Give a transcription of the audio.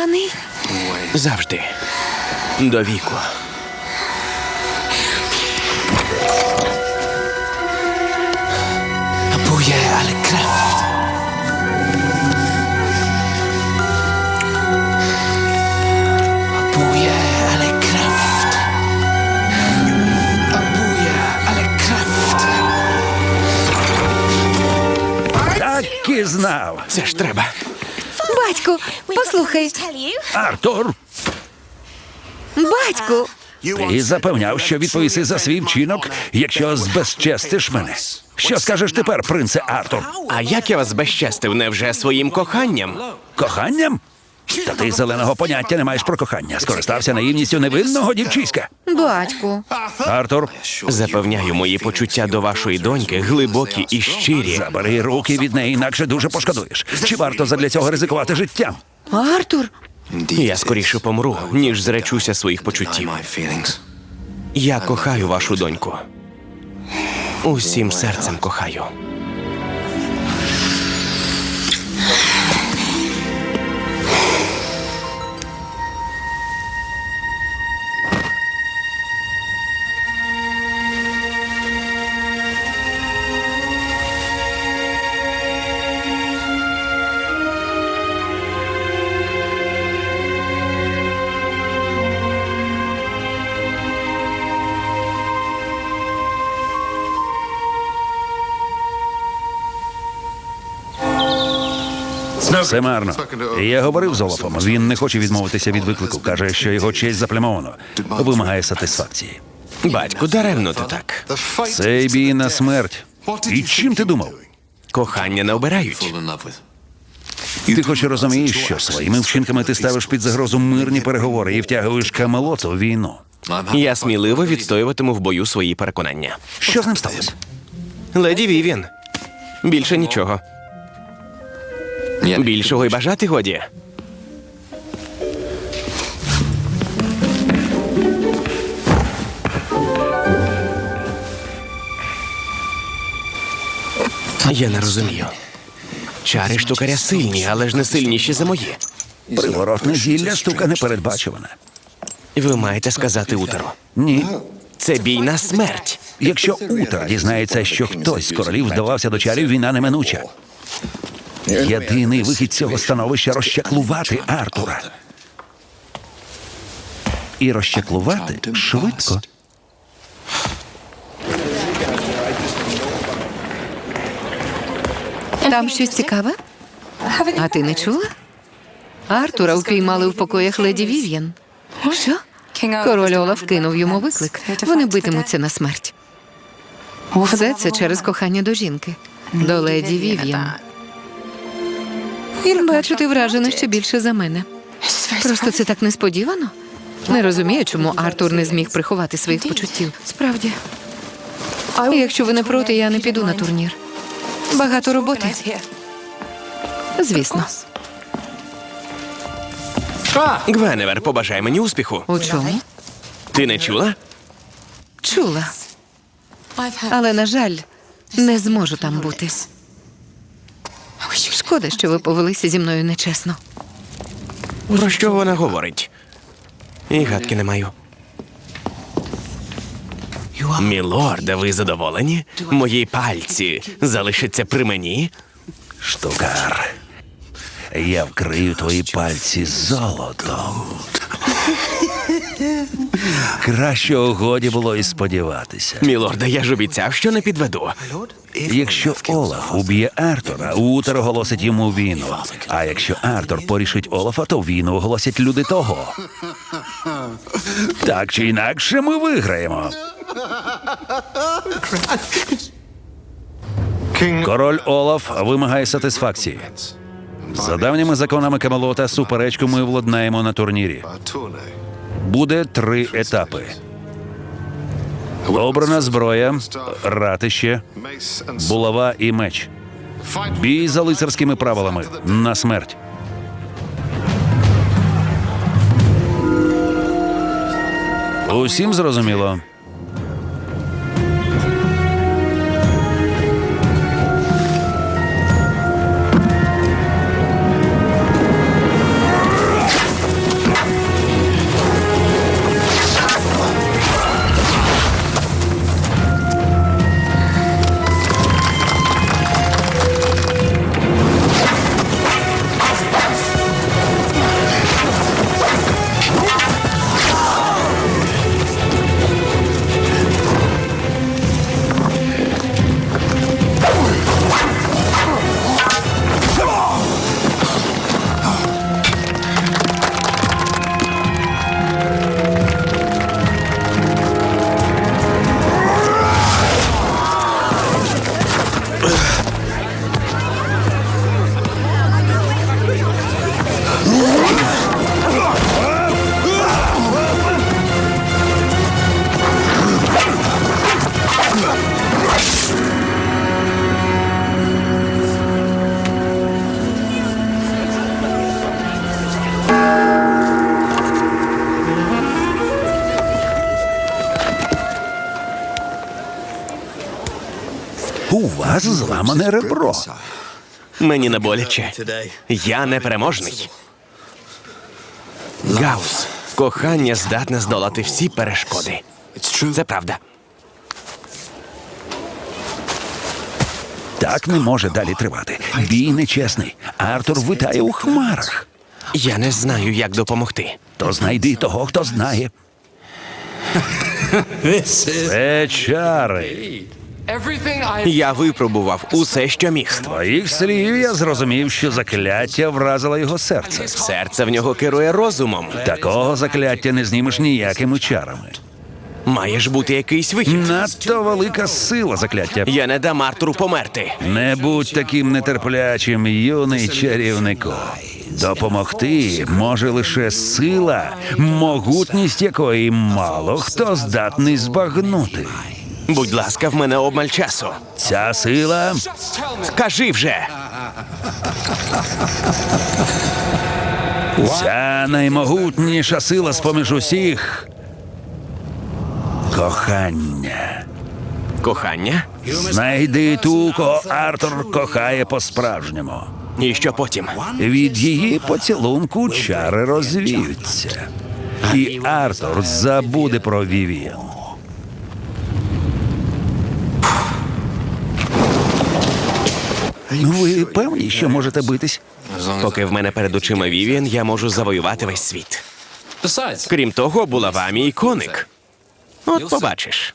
коханий. Завжди. До віку. Так і знав. Це ж треба. Батьку, послухай, Артур, батьку, ти запевняв, що відповіси за свій вчинок, якщо збезчестиш мене. Що скажеш тепер, принце Артур? А як я вас безчестив, невже своїм коханням? Коханням? Та ти зеленого поняття не маєш про кохання. Скористався наївністю невинного дівчиська. батьку. Артур, Запевняю, мої почуття до вашої доньки глибокі і щирі. забери руки від неї, інакше дуже пошкодуєш. Чи варто задля цього ризикувати життям? Артур, Я скоріше помру, ніж зречуся своїх почуттів. Я кохаю вашу доньку. Усім серцем кохаю. Все марно. Я говорив з Олафом. Він не хоче відмовитися від виклику. Каже, що його честь заплямовано. Вимагає сатисфакції. Батьку, даремно ти так. Цей бій на смерть. І чим ти думав? Кохання не обирають. Ти хоч розумієш, що своїми вчинками ти ставиш під загрозу мирні переговори і втягуєш Камелот у війну. Я сміливо відстоюватиму в бою свої переконання. Що з ним сталося? Леді Вівін. Більше нічого. Більшого й бажати годі. Я не розумію. Чари штукаря сильні, але ж не сильніші за мої. Приворотне зілля штука непередбачувана. Ви маєте сказати утеру. Ні. Це бій на смерть. Якщо Утра дізнається, що хтось з королів вдавався до чарів, війна неминуча. Єдиний вихід цього становища розчаклувати Артура. І розчаклувати швидко. Там щось цікаве? А ти не чула? Артура впіймали в покоях леді Вів'ян. Що? Король Олаф кинув йому виклик. Вони битимуться на смерть. Все це через кохання до жінки, до леді Вів'ян. Бачу, ти вражена ще більше за мене. Просто це так несподівано. Не розумію, чому Артур не зміг приховати своїх почуттів. Справді. Якщо ви не проти, я не піду на турнір. Багато роботи. Звісно. Гвеневер, побажай мені успіху. У чому? Ти не чула? Чула. Але, на жаль, не зможу там бути. Шкода, що ви повелися зі мною нечесно. Про що вона говорить? І гадки не маю. Мілорде, ви задоволені? Мої пальці залишаться при мені? Штукар. Я вкрию твої пальці золотом. Кращого годі було і сподіватися. Мілорде, я ж обіцяв, що не підведу. Якщо Олаф уб'є Артура, Утер оголосить йому війну. А якщо Артур порішить Олафа, то війну оголосять люди того. Так чи інакше ми виграємо. Король Олаф вимагає сатисфакції. За давніми законами Камелота суперечку ми владнаємо на турнірі. Буде три етапи. Обрана зброя, ратище, булава і меч. Бій за лицарськими правилами на смерть. Усім зрозуміло. Вас зламане ребро. Мені не боляче. Я непереможний. Гаус, кохання здатне здолати всі перешкоди. Це правда. Так не може далі тривати. Бій нечесний. Артур витає у хмарах. Я не знаю, як допомогти. То знайди того, хто знає. Це чари. Я випробував усе, що міг. З Твоїх слів я зрозумів, що закляття вразило його серце. Серце в нього керує розумом. Такого закляття не знімеш ніякими чарами. Має ж бути якийсь вихід. Надто велика сила закляття. Я не дам Артуру померти. Не будь таким нетерплячим, юний чарівнику. Допомогти може лише сила, могутність якої мало хто здатний збагнути. Будь ласка, в мене обмаль часу. Ця сила Скажи вже. Ця наймогутніша сила з-поміж усіх. Кохання. Кохання? Знайди ту, кого Артур кохає по-справжньому. І що потім? Від її поцілунку чари розвіються. І Артур забуде про Вівіан. Ви певні, що можете битись? Поки в мене перед очима Вівіан, я можу завоювати весь світ. Крім того, була в і коник. От побачиш.